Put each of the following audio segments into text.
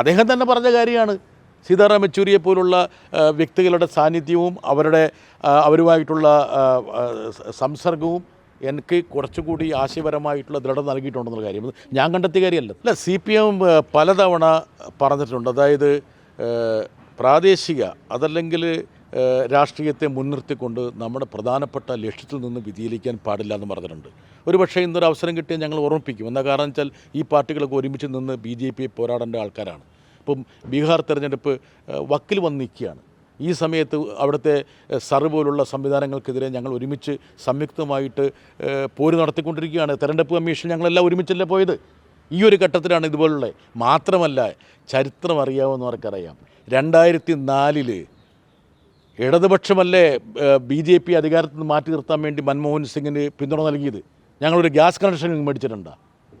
അദ്ദേഹം തന്നെ പറഞ്ഞ കാര്യമാണ്. സീതാറാം യെച്ചൂരിയെ പോലുള്ള വ്യക്തികളുടെ സാന്നിധ്യവും അവരുടെ അവരുമായിട്ടുള്ള സംസർഗവും എനിക്ക് കുറച്ചുകൂടി ആശയപരമായിട്ടുള്ള ദൃഢം നൽകിയിട്ടുണ്ടെന്നുള്ള കാര്യം. ഞാൻ കണ്ടെത്തിയ കാര്യമല്ല. അല്ല സി പി എം പലതവണ പറഞ്ഞിട്ടുണ്ട്. അതായത് പ്രാദേശിക അതല്ലെങ്കിൽ രാഷ്ട്രീയത്തെ മുൻനിർത്തിക്കൊണ്ട് നമ്മുടെ പ്രധാനപ്പെട്ട ലക്ഷ്യത്തിൽ നിന്ന് വ്യതിചലിക്കാൻ പാടില്ല എന്ന് പറഞ്ഞിട്ടുണ്ട്. ഒരു പക്ഷേ ഇന്നൊരു അവസരം കിട്ടിയാൽ ഞങ്ങൾ ഓർമ്മിപ്പിക്കും. എന്താ കാരണം വെച്ചാൽ ഈ പാർട്ടികളൊക്കെ ഒരുമിച്ച് നിന്ന് ബി ജെ പിയെ പോരാടേണ്ട ആൾക്കാരാണ്. ഇപ്പം ബീഹാർ തെരഞ്ഞെടുപ്പ് വക്കിൽ വന്ന് നിൽക്കുകയാണ്. ഈ സമയത്ത് അവിടുത്തെ സർ പോലുള്ള സംവിധാനങ്ങൾക്കെതിരെ ഞങ്ങൾ ഒരുമിച്ച് സംയുക്തമായിട്ട് പോര് നടത്തിക്കൊണ്ടിരിക്കുകയാണ്. തെരഞ്ഞെടുപ്പ് കമ്മീഷൻ ഞങ്ങളെല്ലാം ഒരുമിച്ചല്ലേ പോയത്? ഈ ഒരു ഘട്ടത്തിലാണ് ഇതുപോലുള്ള മാത്രമല്ല ചരിത്രം അറിയാവുന്നവർക്കറിയാം രണ്ടായിരത്തി നാലിൽ ഇടതുപക്ഷമല്ലേ ബി ജെ പി അധികാരത്തിൽ നിന്ന് മാറ്റി നിർത്താൻ വേണ്ടി മൻമോഹൻ സിംഗിന് പിന്തുണ നൽകിയത്? ഞങ്ങളൊരു ഗ്യാസ് കണക്ഷൻ മേടിച്ചിട്ടുണ്ട്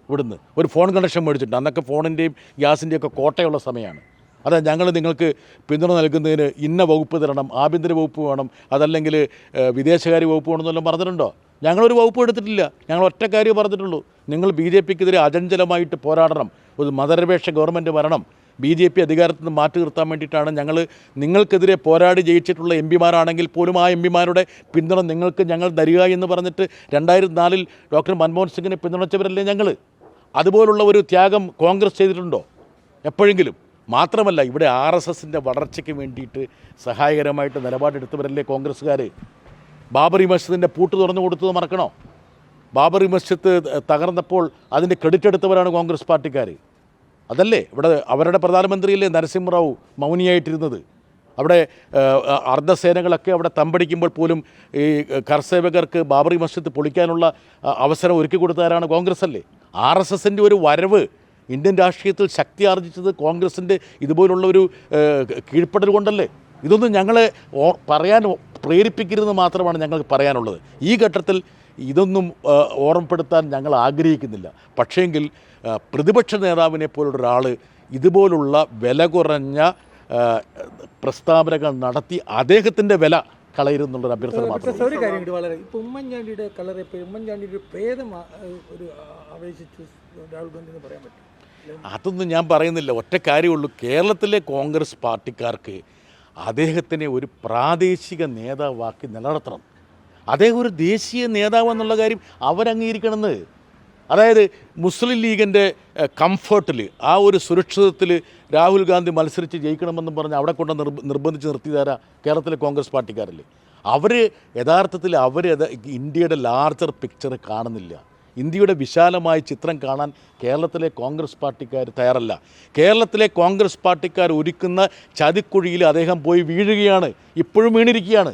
ഇവിടുന്ന്. ഒരു ഫോൺ കണക്ഷൻ മേടിച്ചിട്ടുണ്ട്. അന്നൊക്കെ ഫോണിന്റെയും ഗ്യാസിന്റെയും ഒക്കെ കോട്ടയുള്ള സമയമാണ്. അതാ ഞങ്ങൾ നിങ്ങൾക്ക് പിന്തുണ നൽകുന്നതിന് ഇന്ന വകുപ്പ് തരണം ആഭ്യന്തര വകുപ്പ് വേണം അതല്ലെങ്കിൽ വിദേശകാര്യ വകുപ്പ് വേണമെന്നെല്ലാം പറഞ്ഞിട്ടുണ്ടോ? ഞങ്ങളൊരു വകുപ്പ് എടുത്തിട്ടില്ല. ഞങ്ങൾ ഒറ്റ കാര്യം പറഞ്ഞിട്ടുള്ളൂ. നിങ്ങൾ ബി ജെ പിക്കെതിരെ അചഞ്ചലമായിട്ട് പോരാടണം. ഒരു മതനിരപേക്ഷ ഗവൺമെന്റ് വരണം. ബി ജെ പി അധികാരത്തിൽ നിന്ന് മാറ്റി നിർത്താൻ വേണ്ടിയിട്ടാണ് ഞങ്ങൾ നിങ്ങൾക്കെതിരെ പോരാടി ജയിച്ചിട്ടുള്ള എം പിമാരാണെങ്കിൽ പോലും ആ എം പിമാരുടെ പിന്തുണ നിങ്ങൾക്ക് ഞങ്ങൾ തരിക എന്ന് പറഞ്ഞിട്ട് രണ്ടായിരത്തി നാലിൽ ഡോക്ടർ മൻമോഹൻ സിംഗിനെ പിന്തുണച്ചവരല്ലേ ഞങ്ങൾ അതുപോലുള്ള ഒരു ത്യാഗം കോൺഗ്രസ് ചെയ്തിട്ടുണ്ടോ? എപ്പോഴെങ്കിലും? മാത്രമല്ല ഇവിടെ ആർ എസ് എസിന്റെ വളർച്ചയ്ക്ക് വേണ്ടിയിട്ട് സഹായകരമായിട്ട് നിലപാടെടുത്തവരല്ലേ കോൺഗ്രസ്സുകാർ ബാബറി മസ്ജിദിന്റെ പൂട്ട് തുറന്നു കൊടുത്തത് മറക്കണോ? ബാബറി മസ്ജിദ് തകർന്നപ്പോൾ അതിന്റെ ക്രെഡിറ്റ് എടുത്തവരാണ് കോൺഗ്രസ് പാർട്ടിക്കാർ അതല്ലേ? ഇവിടെ അവരുടെ പ്രധാനമന്ത്രിയല്ലേ നരസിംഹറാവു മൗനിയായിട്ടിരുന്നത്? അവിടെ അർദ്ധസേനകളൊക്കെ അവിടെ തമ്പടിക്കുമ്പോൾ പോലും ഈ കർസേവകർക്ക് ബാബറി മസ്ജിദ് പൊളിക്കാനുള്ള അവസരം ഒരുക്കി കൊടുത്തവരാണ് കോൺഗ്രസ് അല്ലേ ആർ എസ് എസിന്റെ ഒരു വരവ് ഇന്ത്യൻ രാഷ്ട്രീയത്തിൽ ശക്തി ആർജിച്ചത് കോൺഗ്രസിന്റെ ഇതുപോലുള്ള ഒരു കീഴ്പ്പെടൽ കൊണ്ടല്ലേ? ഇതൊന്നും ഞങ്ങളെ പറയാൻ പ്രേരിപ്പിക്കരുതെന്ന് മാത്രമാണ് ഞങ്ങൾക്ക് പറയാനുള്ളത്. ഈ ഘട്ടത്തിൽ ഇതൊന്നും ഓർമ്മപ്പെടുത്താൻ ഞങ്ങൾ ആഗ്രഹിക്കുന്നില്ല. പക്ഷേങ്കിൽ പ്രതിപക്ഷ നേതാവിനെ പോലുള്ള ഒരാൾ ഇതുപോലുള്ള വില കുറഞ്ഞ പ്രസ്താവനകൾ നടത്തി അദ്ദേഹത്തിന്റെ വില കളയരുന്നുള്ളൊരു അഭ്യർത്ഥന മാത്രം ഒരു കാര്യം വളരെ ഇപ്പൊ ഉമ്മൻചാണ്ടിയുടെ കളർ ഇപ്പോൾ ഉമ്മൻചാണ്ടിയുടെ പ്രേതം ഒരു ആവേശിച്ചു രാഹുൽ ഗാന്ധി എന്ന് പറയാൻ പറ്റും. അതൊന്നും ഞാൻ പറയുന്നില്ല. ഒറ്റ കാര്യമുള്ളൂ. കേരളത്തിലെ കോൺഗ്രസ് പാർട്ടിക്കാർക്ക് അദ്ദേഹത്തിനെ ഒരു പ്രാദേശിക നേതാവാക്കി നിലനിർത്തണം. അദ്ദേഹം ഒരു ദേശീയ നേതാവ് എന്നുള്ള കാര്യം അവരംഗീകരിക്കണമെന്ന്. അതായത് മുസ്ലിം ലീഗിന്റെ കംഫർട്ടിൽ ആ ഒരു സുരക്ഷിതത്തിൽ രാഹുൽ ഗാന്ധി മത്സരിച്ച് ജയിക്കണമെന്ന് പറഞ്ഞ് അവിടെ കൊണ്ട് നിർബ നിർബന്ധിച്ച് നിർത്തിയതാരാ കേരളത്തിലെ കോൺഗ്രസ് പാർട്ടിക്കാരല്ലേ അവർ യഥാർത്ഥത്തിൽ അവർ ഇന്ത്യയുടെ ലാർജർ പിക്ചർ കാണുന്നില്ല. ഇന്ത്യയുടെ വിശാലമായ ചിത്രം കാണാൻ കേരളത്തിലെ കോൺഗ്രസ് പാർട്ടിക്കാർ തയ്യാറല്ല. കേരളത്തിലെ കോൺഗ്രസ് പാർട്ടിക്കാർ ഒരുക്കുന്ന ചതിക്കുഴിയിൽ അദ്ദേഹം പോയി വീഴുകയാണ്. ഇപ്പോഴും വീണിരിക്കുകയാണ്.